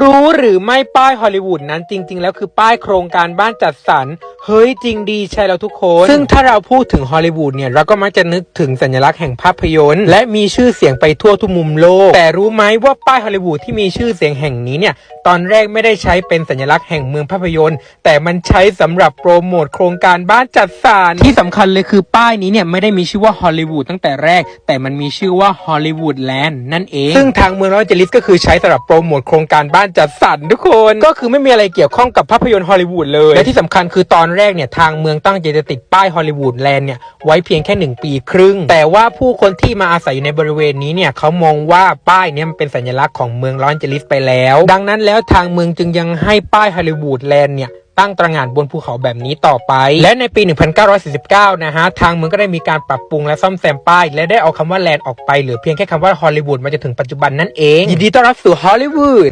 รู้หรือไม่ป้ายฮอลลีวูดนั้นจริง ๆ แล้วคือป้ายโครงการบ้านจัดสรร เฮ้ย จริงดีใช่แล้วทุกคน ซึ่งถ้าเราพูดถึงฮอลลีวูดเนี่ย เราก็มักจะนึกถึงสัญลักษณ์แห่งภาพยนตร์ และมีชื่อเสียงไปทั่วทุกมุมโลก แต่รู้ไหมว่าป้ายฮอลลีวูดที่มีชื่อเสียงแห่งนี้เนี่ย ตอนแรกไม่ได้ใช้เป็นสัญลักษณ์แห่งเมืองภาพยนตร์ แต่มันใช้สำหรับโปรโมทโครงการบ้านจัดสรรที่สำคัญเลยคือป้ายนี้เนี่ยไม่ได้มีชื่อว่าฮอลลีวูดตั้งแต่แรก แต่มันมีชื่อว่าฮอลลีวูดแลนด์นั่นเอง ซึ่งทางเมืองลอสแอนเจลิสก็คือใช้สำหรับโปรโมทโครงการบ้านจัดสรรทุกคน ก็คือไม่มีอะไรเกี่ยวข้องกับภาพยนตร์ฮอลลีวูดเลย และที่สำคัญคือตอนแรกเนี่ยทางเมืองตั้งใจจะติดป้ายฮอลลีวูดแลนด์เนี่ยไว้เพียงแค่หนึ่งปีครึ่ง แต่ว่าผู้คนที่มาอาศัยอยู่ในบริเวณนี้เนี่ยเขามองว่าป้ายเนี่ยมันเป็นสัญลักษณ์ของเมืองลอสแอนเจลิสไปแล้ว ดังนั้นแล้วทางเมืองจึงยังให้ป้ายฮอลลีวูดแลนด์เนี่ยตั้งตระหง่านบนภูเขาแบบนี้ต่อไป และในปี 1949 นะฮะ ทางเมืองก็ได้มีการปรับปรุงและซ่อมแซมป้าย และได้เอาคำว่าแลนด์ออกไป เหลือเพียงแค่คำว่าฮอลลีวูดมาจนถึงปัจจุบันนั่นเอง ยินดีต้อนรับสู่ฮอลลีวูด